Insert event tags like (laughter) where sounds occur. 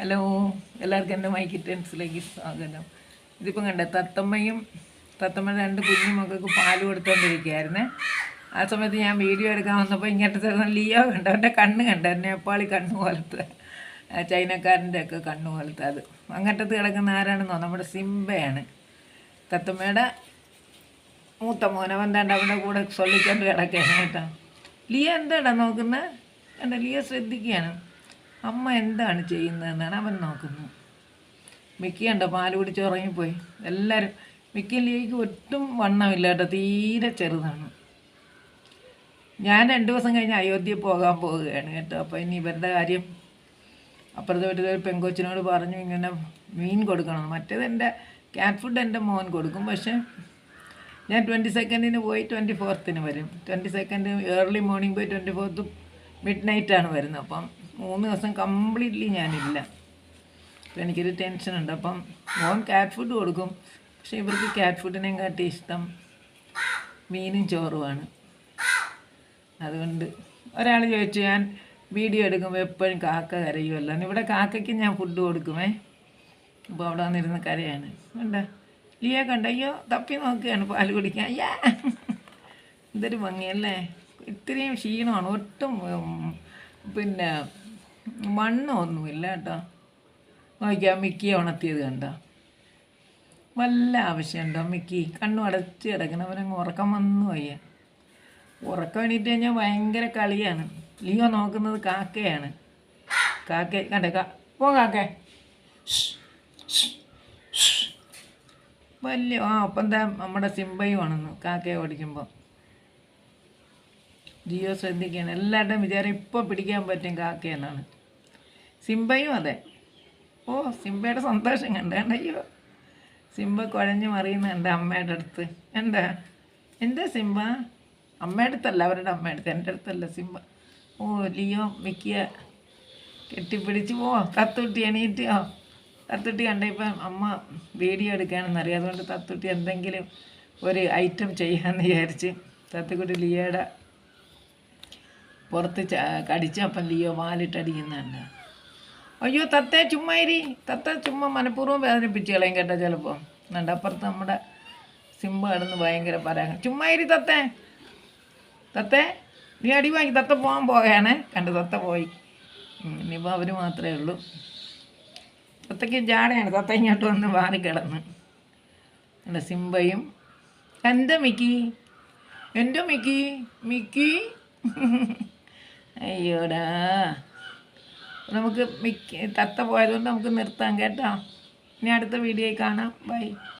Hello എല്ലാവർക്കും എന്റെ my ടെൻസിലേക്ക് സ്വാഗതം. ഇതിപ്പം കണ്ട തത്തമ്മയും തത്തമ്മ രണ്ട് കുഞ്ഞു മക്കൾക്ക് പാൽ കൊടുത്തുകൊണ്ടിരിക്കുകയായിരുന്നേ ആ സമയത്ത് ഞാൻ വീഡിയോ എടുക്കാൻ വന്നപ്പോൾ ഇങ്ങനത്തെ ലിയോ കണ്ട അവന്റെ കണ്ണ് കണ്ട നേപ്പാളി കണ്ണ് പോലത്തെ ചൈനക്കാരന്റെ ഒക്കെ കണ്ണ് പോലത്തെ അത്. അങ്ങട്ടത്ത് കിടക്കുന്ന ആരാണെന്നോ നമ്മുടെ സിംബയാണ്. തത്തമ്മയുടെ മൂത്ത മോൻ അവൻ അവന്റെ കൂടെ ചൊല്ലിക്കൊണ്ട് കിടക്കുകയാണ് കേട്ടോ. ലിയ എന്താടാ നോക്കുന്നത് കണ്ട ലിയ ശ്രദ്ധിക്കുകയാണ്. അമ്മ എന്താണ് ചെയ്യുന്നതെന്നാണ് അവൻ നോക്കുന്നത് മിക്കി കണ്ടോ പാൽ കുടിച്ച് ഉറങ്ങിപ്പോയി. എല്ലാവരും മിക്കി ലിയയ്ക്ക് ഒട്ടും വണ്ണമില്ല കേട്ടോ തീരെ ചെറുതാണ്. ഞാൻ രണ്ട് ദിവസം കഴിഞ്ഞ് അയോധ്യ പോകാൻ പോവുകയാണ് കേട്ടോ. അപ്പോൾ ഇനി ഇവരുടെ കാര്യം അപ്പുറത്തെ വീട്ടിൽ ഒരു പെങ്കൊച്ചിനോട് പറഞ്ഞു ഇങ്ങനെ മീൻ കൊടുക്കണം. മറ്റേത് എന്റെ ക്യാറ്റ് ഫുഡ് എന്റെ മോൻ കൊടുക്കും. പക്ഷേ ഞാൻ ട്വന്റി സെക്കൻഡിന് പോയി ട്വന്റി ഫോർത്തിന് വരും. ട്വന്റി സെക്കൻഡ് ഏർലി മോർണിംഗ് പോയി ട്വന്റി ഫോർത്ത് മിഡ് നൈറ്റാണ് വരുന്നത്. അപ്പം മൂന്ന് ദിവസം കംപ്ലീറ്റ്ലി ഞാനില്ല. അപ്പം എനിക്കൊരു ടെൻഷനുണ്ട് അപ്പം മോൻ കാറ്റ് ഫുഡ് കൊടുക്കും. പക്ഷേ ഇവർക്ക് ക്യാറ്റ് ഫുഡിനെയും കാട്ടി ഇഷ്ടം മീനും ചോറുമാണ്. അതുകൊണ്ട് ഒരാൾ ചോദിച്ചു ഞാൻ വീഡിയോ എടുക്കുമ്പോൾ എപ്പോഴും കാക്ക കരയുമല്ലോ ഇവിടെ കാക്കയ്ക്ക് ഞാൻ ഫുഡ് കൊടുക്കുമേ. അപ്പോൾ അവിടെ വന്നിരുന്ന് കരയാണ്. കണ്ട? ലിയ കണ്ട? അയ്യോ തപ്പി നോക്കുകയാണ് പാൽ കുടിക്കാൻ. അയ്യാ ഇതൊരു ഭംഗിയല്ലേ? ഇത്രയും ക്ഷീണമാണ്. ഒട്ടും പിന്നെ മണ്ണൊന്നുമില്ല കേട്ടോ. നോക്കിയാൽ മിക്കി ഉണർത്തിയത് കണ്ടോ? വല്ല ആവശ്യമുണ്ടോ മിക്കി? കണ്ണു അടച്ച് കിടക്കണവരങ്ങ് ഉറക്കം വന്നു വയ്യ. ഉറക്കം എണീറ്റ് കഴിഞ്ഞാൽ ഭയങ്കര കളിയാണ്. ലിയോ നോക്കുന്നത് കാക്കയാണ്. കാക്ക കണ്ടേ കാ പോ കാക്ക. വലിയ ആ അപ്പം താ നമ്മുടെ സിംബയും ആണെന്ന് കാക്കയെ ഓടിക്കുമ്പോൾ ജിയോ ശ്രദ്ധിക്കുകയാണ് എല്ലാവരുടെയും വിചാരം ഇപ്പോൾ പിടിക്കാൻ പറ്റും കാക്കയെന്നാണ് സിംബയും അതെ. ഓ സിംബയുടെ സന്തോഷം കണ്ട സിംബ കുഴഞ്ഞ് എന്റെ അമ്മയുടെ അടുത്ത്. എന്താ? എന്താ സിംബ? അമ്മയുടെ അടുത്തല്ല അവരുടെ അമ്മയുടെ അടുത്ത്. എന്റെ അടുത്തല്ല സിംബ. ഓ ലിയോ മിക്കിയ കെട്ടിപ്പിടിച്ച് പോ. തത്തുട്ടി എണീറ്റോ തത്തുട്ടി കണ്ട ഇപ്പം അമ്മ വീഡിയോ എടുക്കുകയാണെന്നറിയാം അതുകൊണ്ട് തത്തുട്ടി എന്തെങ്കിലും ഒരു ഐറ്റം ചെയ്യാമെന്ന് വിചാരിച്ച് തത്തുക്കുട്ടി ലിയോയുടെ പുറത്ത് ച കടിച്ച് അപ്പം ലിയോ വാലിട്ടടിക്കുന്നുണ്ട് അയ്യോ തത്തേ ചുമ്മാ ഇരി. തത്ത ചുമ്മാ മനഃപൂർവം വേദനിപ്പിച്ച് കളയും കേട്ടോ ചിലപ്പോൾ എന്നുണ്ട് അപ്പുറത്ത് നമ്മുടെ സിംബ കിടന്ന് ഭയങ്കര പറയാൻ ചുമ്മാ ഇരി തത്തേ. തത്തേ നീ അടി വാങ്ങി തത്ത പോകാൻ പോകാണ് കണ്ട് തത്ത പോയി. ഇനിയിപ്പോൾ അവർ മാത്രമേ ഉള്ളൂ. തത്തയ്ക്ക് ജാടയാണ്. തത്ത ഇങ്ങോട്ട് വന്ന് മാറി കിടന്ന്. എന്റെ സിംബയും എന്റെ മിക്കി? എന്റെ മിക്കി? മിക്കി? (laughs) അയ്യോടാ. നമുക്ക് മിക്ക തത്ത പോയതുകൊണ്ട് നമുക്ക് നിർത്താം കേട്ടോ. ഇനി അടുത്ത വീഡിയോയിൽ കാണാം. ബൈ.